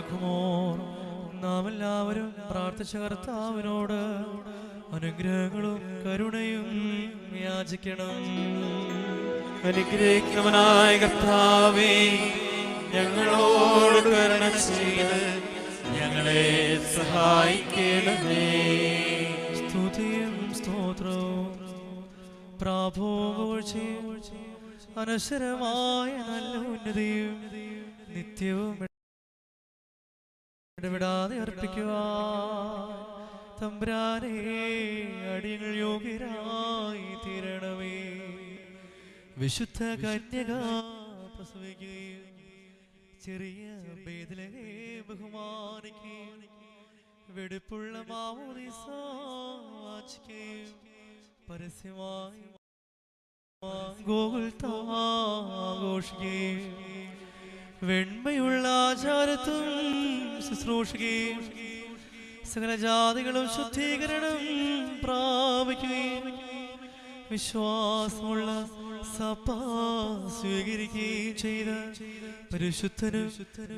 പറക്കുമോ നാം എല്ലാവരും പ്രാർത്ഥിച്ച കർത്താവിനോട് അനുഗ്രഹങ്ങളും കരുണയും യാചിക്കണം. അനുഗ്രഹിക്കുന്നവനായ കർത്താവേ ഞങ്ങളോട് കരുണ ചെയ്ത് ഞങ്ങളെ സഹായിക്കണമേ. സ്തുതിയും സ്തോത്രവും പ്രാഭോഴ്ചയും അനശ്വരമായ നല്ല ഉന്നതിയും നിത്യവും ഇടപെടാതെ അർപ്പിക്കുക തമ്പ്രാനെ അടിയങ്ങൾ യോഗ്യരായി തീരണമേ. വിശുദ്ധ കന്യക പ്രസവിക്കുകയും ചെറിയ ബേദലകെ ബഹുമാനിക്കുകയും വെടുപ്പുള്ള മാമോദിസ വാചിക്കുകയും പരസ്യമായി ഗോകുൽ ആഘോഷിക്കുകയും വെണ്മയുള്ള ആചാരത്തും ശുശ്രൂഷിക്കുകയും സകല ജാതികളും ശുദ്ധീകരണം പ്രാപിക്കുകയും വിശ്വാസമുള്ള സഭ സ്വീകരിക്കുകയും ചെയ്ത പരിശുദ്ധനും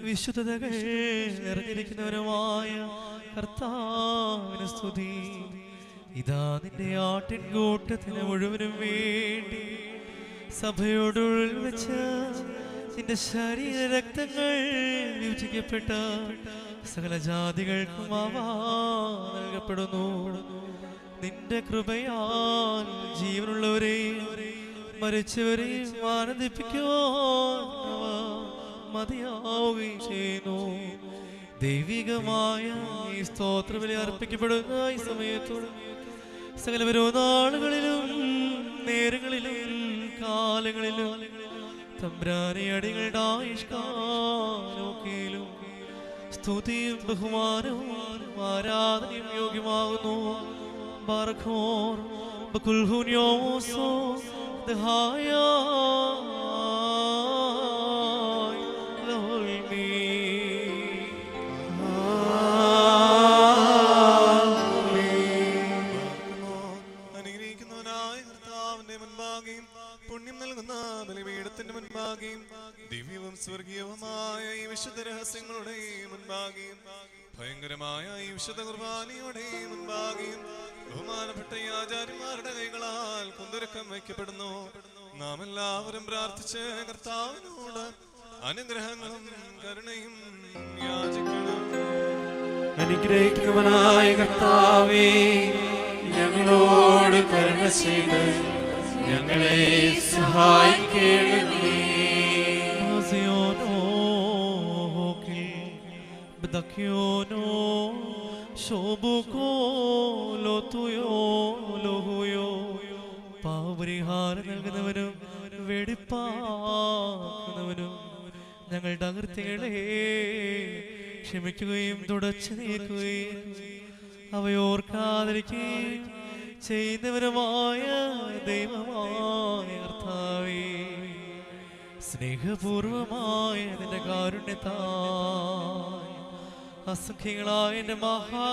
വിശുദ്ധതകൾ നിറഞ്ഞിരിക്കുന്നവരുമായ കർത്താവിന് സ്തുതി. ഇതാ നിന്റെ ആട്ടിൻകൂട്ടത്തിന് മുഴുവനും വേണ്ടി സഭയോടുള്ള നിന്റെ ശരീര രക്തങ്ങൾ വിഭജിക്കപ്പെട്ട സകല ജാതികൾക്കും നൽകപ്പെടുന്നു. നിന്റെ കൃപയാൽ ജീവനുള്ളവരെയും മരിച്ചവരെയും ആനന്ദിപ്പിക്കുവാൻ മതിയാവുകയും ചെയ്യുന്നു. ദൈവികമായ ഈ സ്തോത്രബലി അർപ്പിക്കപ്പെടുന്ന ഈ സമയത്തോട് സകലവരോ നാളുകളിലും നേരങ്ങളിലും കാലങ്ങളിലും തമ്പ്രാനെ അടികളുടെ ആയുഷ്കാലൊക്കെയിലും സ്തുതിയും ബഹുമാനവും ആരാധനയും യോഗ്യമാകുന്നു. ബാർഖോർ ബകുൽഹുനിയോസോ ദഹായ വിശുദ്ധ രഹസ്യങ്ങളുടെ മുൻപാകെയും ഭയങ്കരമായ ഈ വിശുദ്ധ കുർബാനയുടെ മുൻപാകെയും ബഹുമാനപ്പെട്ട ഈ ആചാര്യന്മാരുടെ കൈകളാൽ കുന്തുരക്കം വയ്ക്കപ്പെടുന്നു. നാം എല്ലാവരും പ്രാർത്ഥിച്ച് കർത്താവിനോട് അനുഗ്രഹങ്ങളും കരുണയും യാചിക്കണം. അനുഗ്രഹിക്കുവനായ കർത്താവേ ഞങ്ങളോട് കരുണ ചെയ്ത് ഞങ്ങളെ സഹായിക്കണമേ. Bdakyono ശോഭുക്കോ ലോത്തുയോ ലോഹുയോ. പാവപരിഹാരം നൽകുന്നവനും വെടിപ്പാക്കുന്നവനും ഞങ്ങളുടെ അകൃത്യങ്ങളെ ക്ഷമിക്കുകയും തുടച്ചു നീക്കുകയും അവയോർക്കാതിരിക്കുകയും ചെയ്യുന്നവനുമായ ദൈവമായ സ്നേഹപൂർവമായ നിന്റെ കാരുണ്യത്താൽ അസംഖ്യങ്ങളായ മഹാപാപങ്ങളെ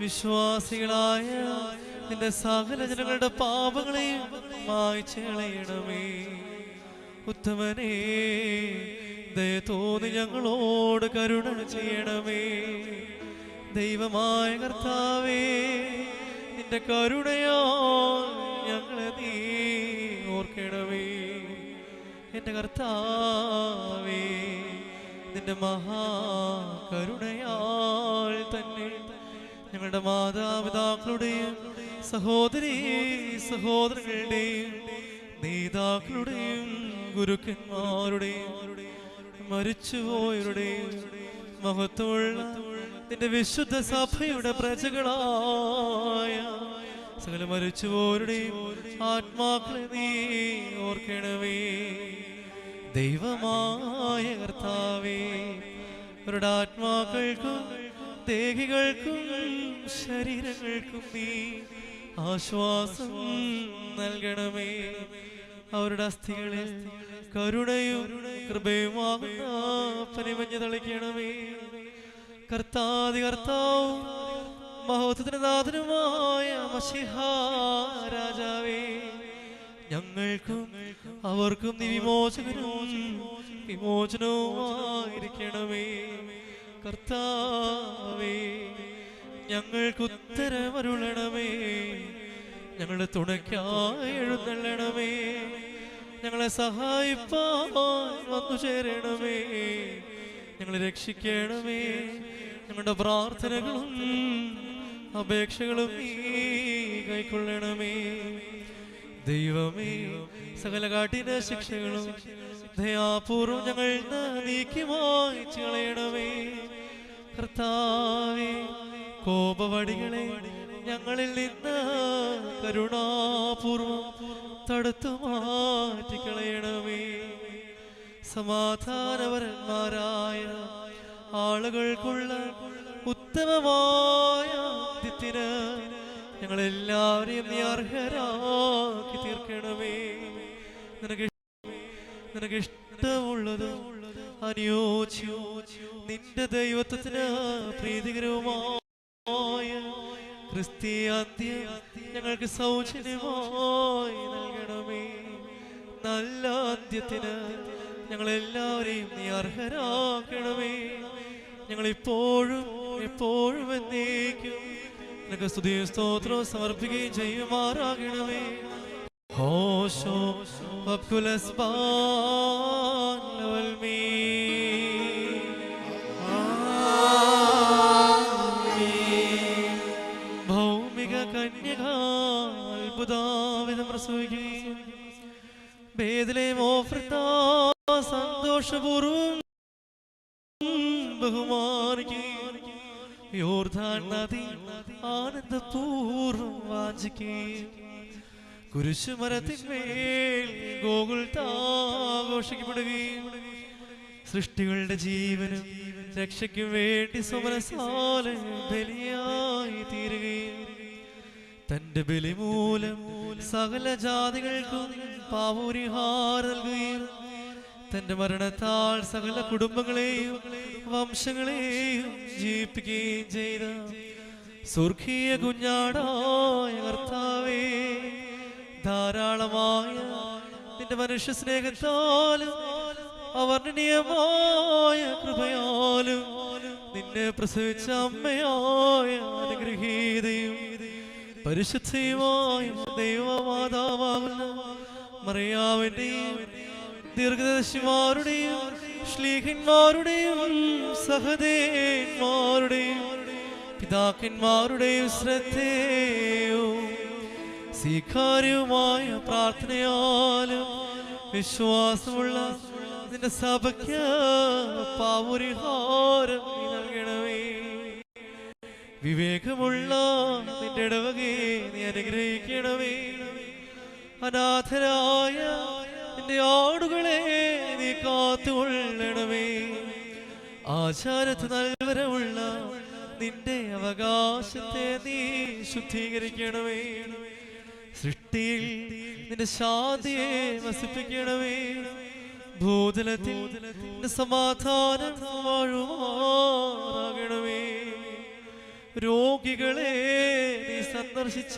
വിശ്വാസികളായ നിന്റെ സകല ജനങ്ങളുടെ പാപങ്ങളെയും മായ്ച്ചളയണമേ ഉത്തമനെ ദയ ഞങ്ങളോട് കരുണ ചെയ്യണമേ. ദൈവമായ കർത്താവേ നിന്റെ കരുണയോ ഞങ്ങളെ നീ ഓർക്കണമേ. എന്റെ കർത്താവേ നിന്റെ മഹാകരുണയാൽ തന്നെ ഞങ്ങളുടെ മാതാപിതാക്കളുടെയും സഹോദരി സഹോദരങ്ങളുടെയും നേതാക്കളുടെയും ഗുരുക്കന്മാരുടെയും മരിച്ചുപോയവരുടെയും മഹത്വമുള്ള നിന്റെ വിശുദ്ധ സഭയുടെ പ്രജകളായ സകല മരിച്ചുപോരുടെയും ആത്മാക്കളെ നീ ഓർക്കണമേ. ദൈവമായ കർത്താവേ അവരുടെ ആത്മാക്കൾക്കും ദേഹികൾക്കും ശരീരങ്ങൾക്കും നീ ആശ്വാസം നൽകണമേ. അവരുടെ അസ്ഥികളിൽ കരുണയും കൃപയുമാകുന്ന പനിമഞ്ഞ് തളിക്കണമേ. കർത്താതി കർത്താവും മഹോത്സവത്തിന് നാഥനുമായ മഷിഹാ രാജാവേ ഞങ്ങൾക്കും അവർക്കും നീ വിമോചകനും വിമോചനവുമായിരിക്കണമേ. കർത്താവേ ഞങ്ങൾക്ക് ഉത്തരമരുളണമേ. ഞങ്ങളുടെ തുണയ്ക്കായി എഴുന്നള്ളണമേ. ഞങ്ങളെ സഹായിപ്പാൻ വന്നു ചേരണമേ. ഞങ്ങളെ രക്ഷിക്കണമേ. ഞങ്ങളുടെ പ്രാർത്ഥനകളും അപേക്ഷകളും നീ കൈക്കൊള്ളണമേ. ദൈവമേ സകല കാട്ടിന്റെ ശിക്ഷകളും ദയാപൂർവം ഞങ്ങൾ നീക്കി വായിച്ചു കളയണമേ. കർത്താവേ കോപവടികളെ ഞങ്ങളിൽ നിന്ന് കരുണാപൂർവം തടുത്തു മാറ്റിക്കളയണമേ സമാധാനപരന്മാരായ ആളുകൾക്കുള്ള ഉത്തമമായ ഞങ്ങളെല്ലാവരെയും നീ അർഹരാക്കി തീർക്കണമേ. നിനക്ക് നിനക്ക് ഇഷ്ടമുള്ളതും അനുയോജ്യവും നിന്റെ ദൈവത്വത്തിന് പ്രീതികരവുമായ ക്രിസ്തീയാന്ത്യം ഞങ്ങൾക്ക് സൗജന്യമായി നൽകണമേ. നല്ല അന്ത്യത്തിന് ഞങ്ങളെല്ലാവരെയും നീ അർഹരാക്കണമേ. ഞങ്ങളിപ്പോഴും എപ്പോഴും എന്നേക്കും നിനക്ക് സ്തുതിയും സ്തോത്രവും സമർപ്പിക്കുകയും ചെയ്യുമാറാകണമേ. ഹോശോ വക്കുലസ്ബാൻ ലവൽമീ. ഭൗമിക കന്യക അത്ഭുതാവിധം പ്രസവിക്കുകയും ഭേദലെ മോഫ്രത്ത സന്തോഷപൂർവം ബഹുമാനിക്കുകയും യോർധാൻ നദി ആനന്ദപൂർവം വാഞ്ചിക്കുകയും കുരിശുമരത്തിന്മേൽ ഗോകുൽ താഘോഷിക്കപ്പെടുകയും സൃഷ്ടികളുടെ ജീവനും രക്ഷയ്ക്കും വേണ്ടി സുമനസാല ബലിയായി തീരുകയും തന്റെ ബലി മൂലം സകല ജാതികൾക്കും പാവൂരിഹാർ നൽകുകയും തന്റെ മരണത്താൽ സകല കുടുംബങ്ങളെയും വംശങ്ങളെയും ജീവിപ്പിക്കുകയും ചെയ്ത സ്വർഗീയ കുഞ്ഞാടായ കർത്താവേ ധാരാളമായ നിന്റെ മനുഷ്യ സ്നേഹത്താലും അവർണനീയമായ കൃപയാലും നിന്നെ പ്രസവിച്ച അമ്മയായ അനുഗ്രഹീതയും പരിശുദ്ധയുമായ ദൈവമാതാവാകുന്ന മറിയാവിന്റെയും ദീർഘദർശിമാരുടെയും ശ്ലീഹന്മാരുടെയും സഹദേന്മാരുടെയും പിതാക്കന്മാരുടെയും ശ്രദ്ധേയവും സ്വീകാര്യവുമായ പ്രാർത്ഥനയാലും വിശ്വാസമുള്ള നിന്റെ സഭയ്ക്ക് പാവുരിഹാരം നൽകണമേ. വിവേകമുള്ള നിന്റെ ഇടവകയെ നീ അനുഗ്രഹിക്കണമേ. അനാഥരായ നിന്റെ ആടുകളെ നീ കാത്തുകൊള്ളണമേ. ആചാരത്ത് നൽവരമുള്ള നിന്റെ അവകാശത്തെ നീ ശുദ്ധീകരിക്കണമേ. സൃഷ്ടിയിൽ നിന്റെ ശാന്തിയെ വസിപ്പിക്കണമേ. ഭൂതലത്തിൽ നിന്റെ സമാധാനം വാഴുമാറാകണമേ. രോഗികളെ നീ സന്ദർശിച്ച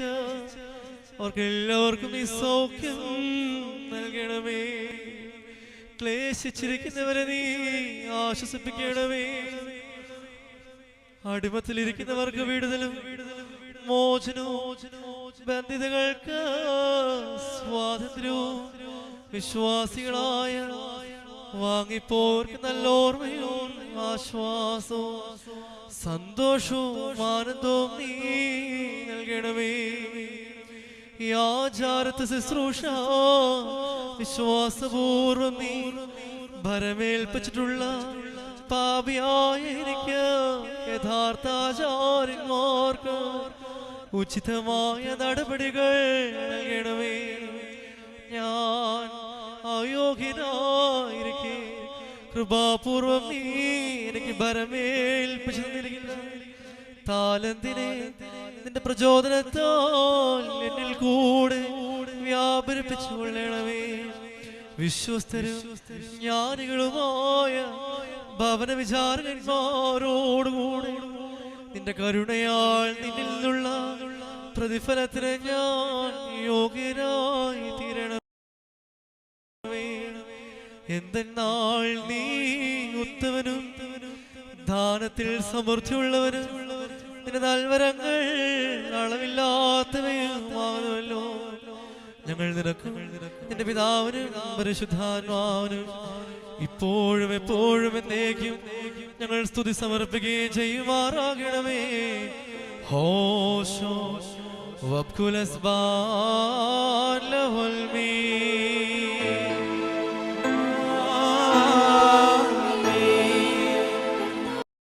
അവർക്ക് എല്ലാവർക്കും നീ സൗഖ്യം നൽകണമേ. ക്ലേശിച്ചിരിക്കുന്നവരെ നീ ആശ്വസിപ്പിക്കണമേ. അടിമത്തിലിരിക്കുന്നവർക്ക് വിടുതലും മോചനവും ബന്ധിതകൾക്ക് സ്വാതന്ത്ര്യവും വിശ്വാസികളായ വാങ്ങിപ്പോർക്ക് നല്ല ഓർമ്മയും ആശ്വാസവും സന്തോഷവും ആനന്ദവും നീ നൽകണമേ. ഈ ആചാരത്തെ ശുശ്രൂഷ വിശ്വാസപൂർവം നീ ഭരമേൽപ്പിച്ചിട്ടുള്ള പാപിയായ എനിക്ക് യഥാർത്ഥ ആചാര്യന്മാർക്ക് ഉചിതമായ നടപടികൾ നൽകണമേ ഞാൻ അയോഗ്യനായിരിക്കെ കൃപാപൂർവം നീ എനിക്ക് ഭരമേൽപ്പിച്ചു താലന്തിനെ നിന്റെ പ്രചോദനത്താൽ എന്നിൽ കൂടെ വ്യാപരിപ്പിച്ചു കൊള്ളണമേ വിശ്വസ്തരും ജ്ഞാനികളുമായ ഭവന വിചാരകന്മാരോടുകൂടെ നിന്റെ കരുണയാൽ നിന്നിൽ നിന്നുള്ള പ്രതിഫലത്തിന് ഞാൻ യോഗ്യനായി തീരണം. എന്തെന്നാൾ നീ ഉത്തവനും ദാനത്തിൽ സമൃദ്ധിയുള്ളവനും. നിന്റെ നൽവരങ്ങൾ അളവില്ലാത്തവയുമാകുമല്ലോ ഞങ്ങൾ നിനക്കും. നിന്റെ പിതാവിനും പരിശുദ്ധാത്മാവിനും ഇപ്പോഴും എപ്പോഴും എന്നേക്കും ഞങ്ങൾ സ്തുതി സമർപ്പിക്കുകയും ചെയ്യുമാറാകണമേ. ഹോശോ വബ്കുലസ് ബാലഹുൽമീ